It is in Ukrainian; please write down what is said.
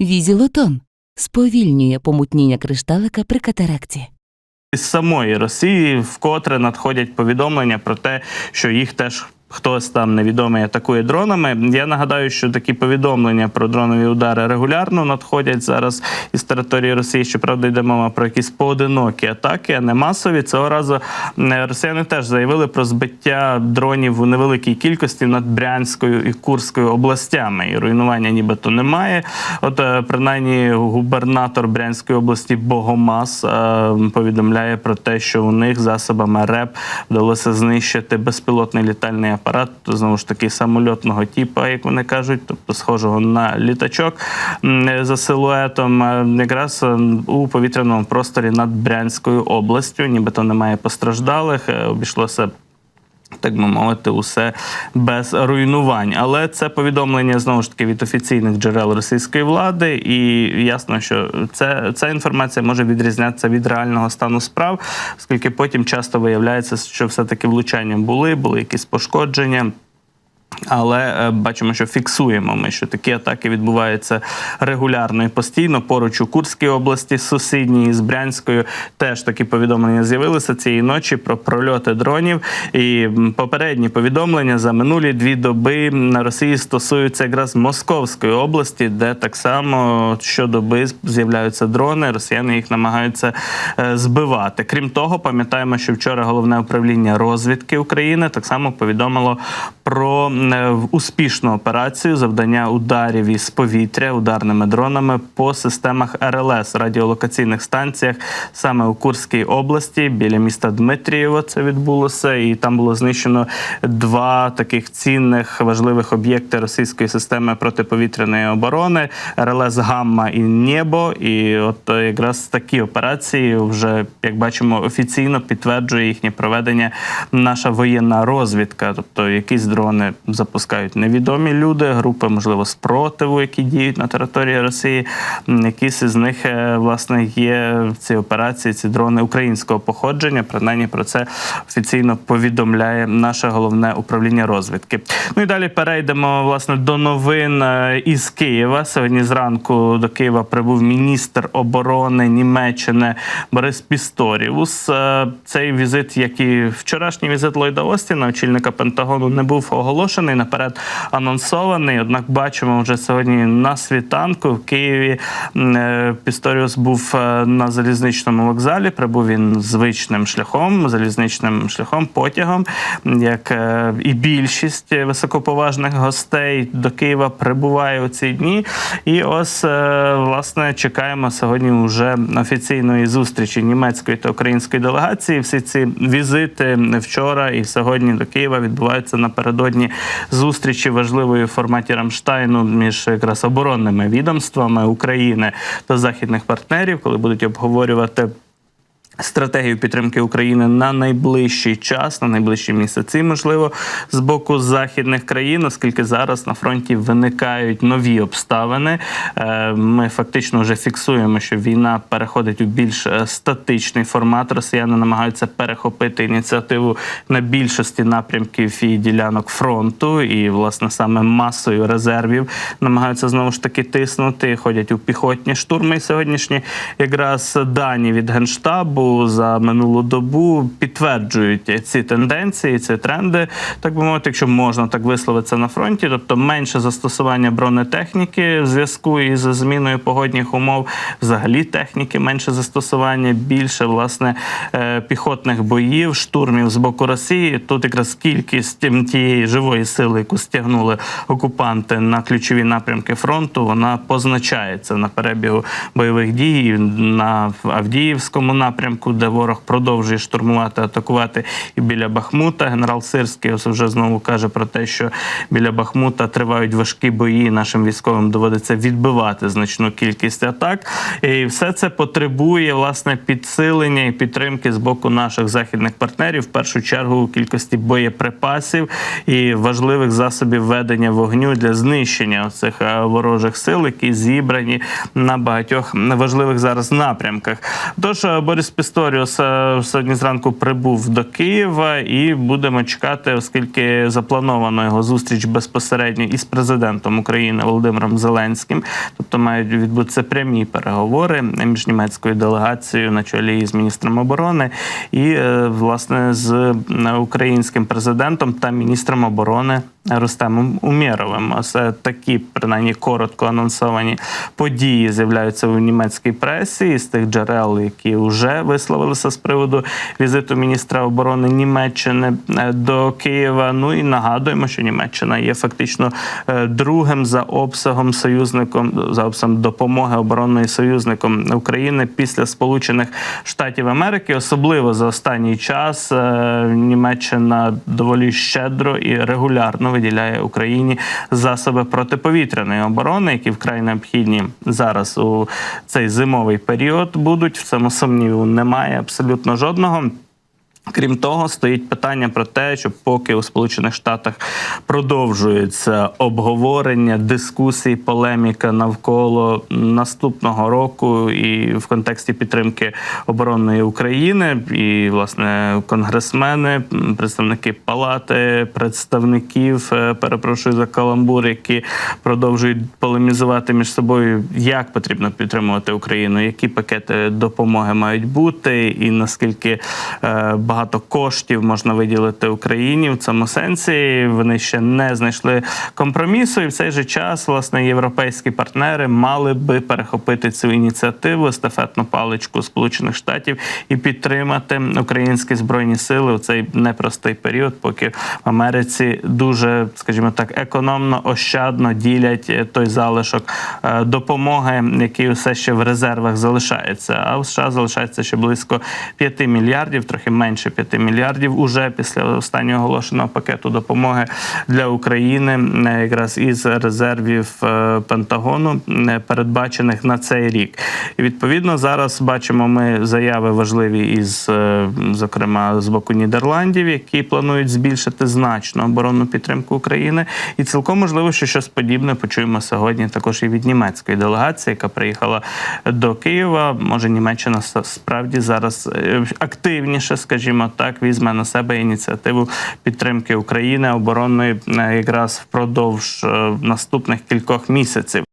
Візілотон сповільнює помутніння кришталика при катаракті. З самої Росії вкотре надходять повідомлення про те, що їх теж. Хтось там невідомий атакує дронами. Я нагадаю, що такі повідомлення про дронові удари регулярно надходять зараз із території Росії. Щоправда, йде мова про якісь поодинокі атаки, а не масові. Цього разу е, росіяни теж заявили про збиття дронів у невеликій кількості над Брянською і Курською областями. І руйнування нібито немає. От е, принаймні губернатор Брянської області Богомаз е, повідомляє про те, що у них засобами РЕП вдалося знищити безпілотний літальний апарат, знову ж таки самольотного типу, як вони кажуть, тобто схожого на літачок за силуетом, е, якраз е, у повітряному просторі над Брянською областю. Нібито немає постраждалих, е, обійшлося. Так би мовити, усе без руйнувань. Але це повідомлення знову ж таки від офіційних джерел російської влади, і ясно, що це, ця інформація може відрізнятися від реального стану справ, оскільки потім часто виявляється, що все-таки влучання були, були якісь пошкодження. Але е, бачимо, що фіксуємо ми, що такі атаки відбуваються регулярно і постійно. Поруч у Курській області, сусідній з Брянською, теж такі повідомлення з'явилися цієї ночі про прольоти дронів. І попередні повідомлення за минулі дві доби на Росії стосуються якраз Московської області, де так само щодоби з'являються дрони. Росіяни їх намагаються е, збивати. Крім того, пам'ятаємо, що вчора головне управління розвідки України так само повідомило про успішну операцію завдання ударів із повітря ударними дронами по системах РЛС радіолокаційних станціях саме у Курській області біля міста Дмитрієво. Це відбулося, і там було знищено два таких цінних важливих об'єкти російської системи протиповітряної оборони РЛС Гамма і Небо. І от е, якраз такі операції вже як бачимо офіційно підтверджує їхнє проведення наша воєнна розвідка, тобто якісь дрони запускають невідомі люди, групи, можливо, спротиву, які діють на території Росії. Якісь із них е, власне є в цій операції ці дрони українського походження. Принаймні про це офіційно повідомляє наше головне управління розвідки. Ну і далі перейдемо власне до новин е, із Києва. Сьогодні зранку до Києва прибув міністр оборони Німеччини Борис Пісторіус. Е, Цей візит, як і вчорашній візит Ллойда Остіна, очільника Пентагону, не був оголошений наперед анонсований. Однак бачимо вже сьогодні на світанку в Києві. е, Пісторіус був е, на залізничному вокзалі. Прибув він звичним шляхом, залізничним шляхом, потягом, як е, і більшість високоповажних гостей до Києва прибуває у ці дні. І ось е, власне чекаємо сьогодні вже офіційної зустрічі німецької та української делегації. Всі ці візити вчора і сьогодні до Києва відбуваються напередодні зустрічі важливої в форматі Рамштайну між якраз оборонними відомствами України та західних партнерів, коли будуть обговорювати. Стратегію підтримки України на найближчий час, на найближчі місяці, можливо, з боку західних країн, оскільки зараз на фронті виникають нові обставини. Е, Ми фактично вже фіксуємо, що війна переходить у більш е, статичний формат. Росіяни намагаються перехопити ініціативу на більшості напрямків і ділянок фронту, і власне саме масою резервів намагаються знову ж таки тиснути. Ходять у піхотні штурми. І Сьогоднішні якраз дані від генштабу за минулу добу підтверджують ці тенденції, ці тренди, так би мовити, якщо можна так висловитися на фронті, тобто менше застосування бронетехніки в зв'язку із зміною погодних умов, взагалі техніки менше застосування, більше власне е, піхотних боїв, штурмів з боку Росії. Тут якраз кількість тієї живої сили, яку стягнули окупанти на ключові напрямки фронту, вона позначається на перебігу бойових дій на Авдіївському напрямку, де ворог продовжує штурмувати, атакувати і біля Бахмута. Генерал Сирський ось вже знову каже про те, що біля Бахмута тривають важкі бої. Нашим військовим доводиться відбивати значну кількість атак. І все це потребує власне підсилення і підтримки з боку наших західних партнерів, в першу чергу у кількості боєприпасів і важливих засобів ведення вогню для знищення цих ворожих сил, які зібрані на багатьох важливих зараз напрямках. Тож е, Борис Пісторіус е, сьогодні зранку прибув до Києва і будемо чекати, оскільки заплановано його зустріч безпосередньо із президентом України Володимиром Зеленським. Тобто мають відбутися прямі переговори між німецькою делегацією на чолі з міністром оборони і е, власне з е, українським президентом та міністром оборони Рустемом Умєровим. Це такі, принаймні, коротко анонсовані події з'являються у німецькій пресі із тих джерел, які вже висловилися з приводу візиту міністра оборони Німеччини е, до Києва. Ну і нагадуємо, що Німеччина є фактично е, другим за обсягом союзником за обсягом допомоги оборонної союзником України після Сполучених Штатів Америки, особливо за останній час е, Німеччина доволі щедро і регулярно виділяє Україні засоби протиповітряної оборони, які вкрай необхідні зараз у цей зимовий період. Будуть в цьому сумніву немає абсолютно жодного. Крім того, стоїть питання про те, що поки у Сполучених Штатах продовжується обговорення, дискусії, полеміка навколо наступного року і в контексті підтримки оборонної України, і власне конгресмени, представники палати, представників, е, перепрошую за каламбур, які продовжують полемізувати між собою, як потрібно підтримувати Україну, які пакети допомоги мають бути, і наскільки е, багато коштів можна виділити Україні в цьому сенсі. Вони ще не знайшли компромісу, і в цей же час власне європейські партнери мали би перехопити цю ініціативу, естафетну паличку Сполучених Штатів і підтримати українські збройні сили у цей непростий період, поки в Америці дуже, скажімо так, економно, ощадно ділять е, той залишок е, допомоги, який все ще в резервах залишається. А в США залишається ще близько 5 мільярдів, трохи менше 5 мільярдів. Уже після останнього оголошеного пакету допомоги для України, е, якраз із резервів е, Пентагону, е, передбачених на цей рік. І відповідно зараз бачимо ми заяви важливі із, зокрема, з боку Нідерландів, які планують збільшити значно оборонну підтримку України. І цілком можливо, що щось подібне почуємо сьогодні також і від німецької делегації, яка приїхала до Києва. Може, Німеччина справді зараз активніше, скажімо так, візьме на себе ініціативу підтримки України оборонної е, якраз впродовж е, наступних кількох місяців.